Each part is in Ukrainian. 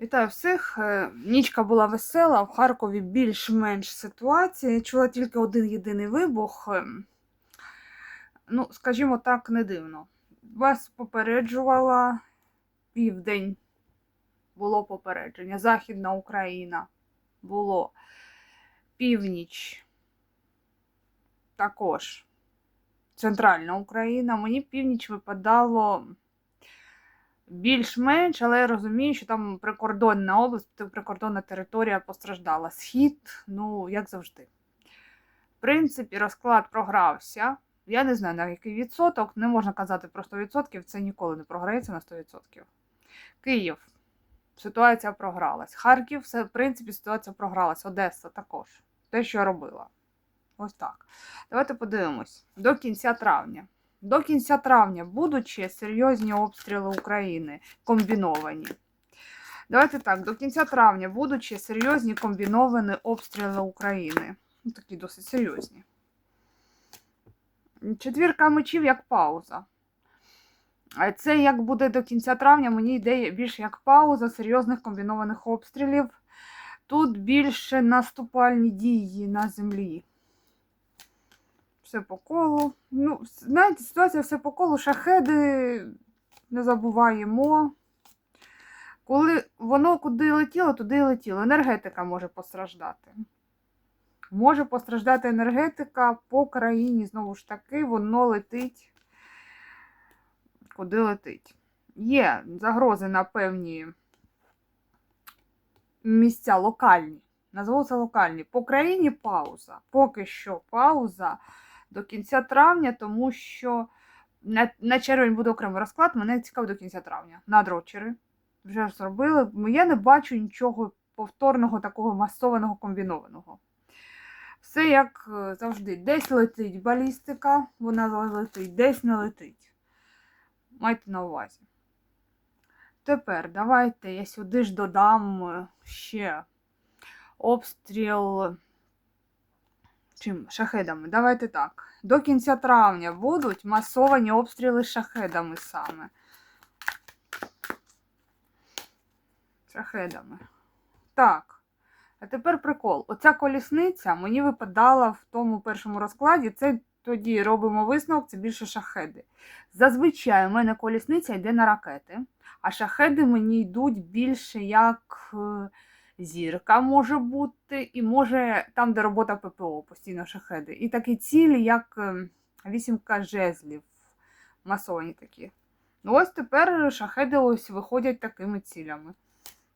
Вітаю всіх. Е, Нічка була весела, в Харкові більш-менш ситуація. Чула тільки один єдиний вибух. Ем, Ну, скажімо так, не дивно. Вас попереджувала південь. Було попередження. Західна Україна було. Північ. Також. Центральна Україна. Мені північ випадало більш-менш, але я розумію, що там прикордонна область, прикордонна територія постраждала. Схід, ну, як завжди. В принципі, розклад програвся. Я не знаю, на який відсоток. Не можна казати про 100%, це ніколи не програється на 100%. Київ. Ситуація програлась. Харків, все, в принципі, ситуація програлась. Одеса також. Те, що я робила. Ось так. Давайте подивимось. До кінця травня. До кінця травня будуть ще серйозні обстріли України комбіновані. Давайте так, до кінця травня будуть ще серйозні комбіновані обстріли України. Ну, такі досить серйозні. Четвірка мечів як пауза. Це як буде до кінця травня, мені йде більше як пауза серйозних комбінованих обстрілів. Тут більше наступальні дії на землі. Все по колу. Ну, знаєте, ситуація все по колу. Шахеди не забуваємо. Коли воно куди летіло, туди і летіло. Енергетика може постраждати. Може постраждати енергетика по країні, знову ж таки, воно летить. Куди летить? Є загрози на певні місця локальні. Назву це локальні. По країні пауза. Поки що пауза до кінця травня, тому що на, на червень буде окремий розклад, мене цікаво до кінця травня. На дрочери. Вже зробили. Я не бачу нічого повторного, такого масованого комбінованого. Все як е, завжди, десь летить балістика, вона летить, десь не летить. Майте на увазі. Тепер давайте я сюди ж додам е, ще обстріл чим? Шахедами. Давайте так. До кінця травня будуть масовані обстріли шахедами саме. Шахедами. Так. А тепер прикол. Оця колісниця мені випадала в тому першому розкладі. Це тоді робимо висновок, це більше шахеди. Зазвичай у мене колісниця йде на ракети, а шахеди мені йдуть більше як е, зірка може бути, і може там, де робота ППО, постійно шахеди. І такі цілі, як е, вісімка жезлів, масовані такі. Ну ось тепер шахеди ось виходять такими цілями.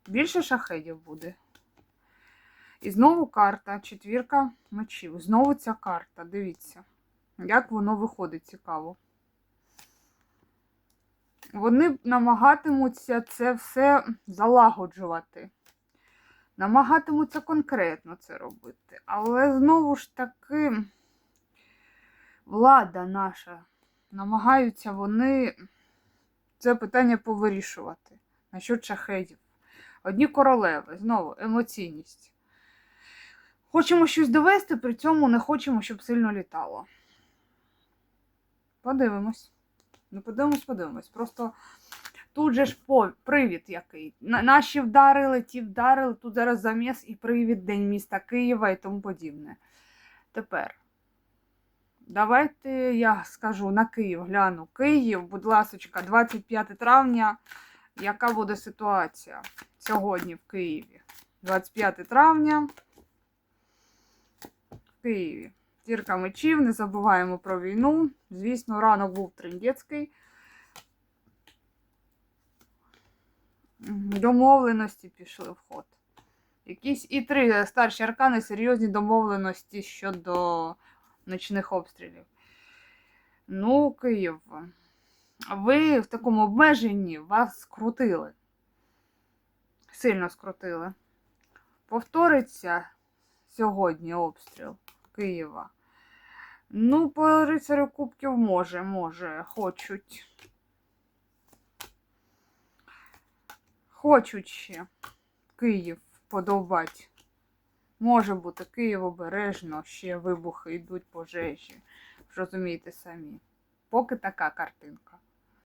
Більше шахедів буде. І знову карта, четвірка мечів. Знову ця карта, дивіться, як воно виходить цікаво. Вони намагатимуться це все залагоджувати. Намагатимуться конкретно це робити. Але знову ж таки, влада наша, намагаються вони це питання повирішувати. Насчет шахедів. Одні королеви, знову емоційність. Хочемо щось довести, при цьому не хочемо, щоб сильно літало. Подивимось. Ну, подивимось, подивимось. Просто тут же ж привід який. Наші вдарили, ті вдарили, тут зараз заміс і привід День міста Києва і тому подібне. Тепер. Давайте я скажу на Київ, гляну. Київ, будь ласочка, 25 травня. Яка буде ситуація сьогодні в Києві? 25 травня в Києві. Зірка мечів, не забуваємо про війну. Звісно, ранок був трендецький. Домовленості пішли в ход. Якісь і три старші аркани, серйозні домовленості щодо ночних обстрілів. Ну, Київ. Ви в такому обмеженні вас скрутили. Сильно скрутили. Повториться сьогодні обстріл Києва. Ну, по рицарю Кубків може, може, хочуть. Хочуть ще Київ подовбати. Може бути, Київ обережно, ще вибухи йдуть пожежі. Розумієте самі. Поки така картинка.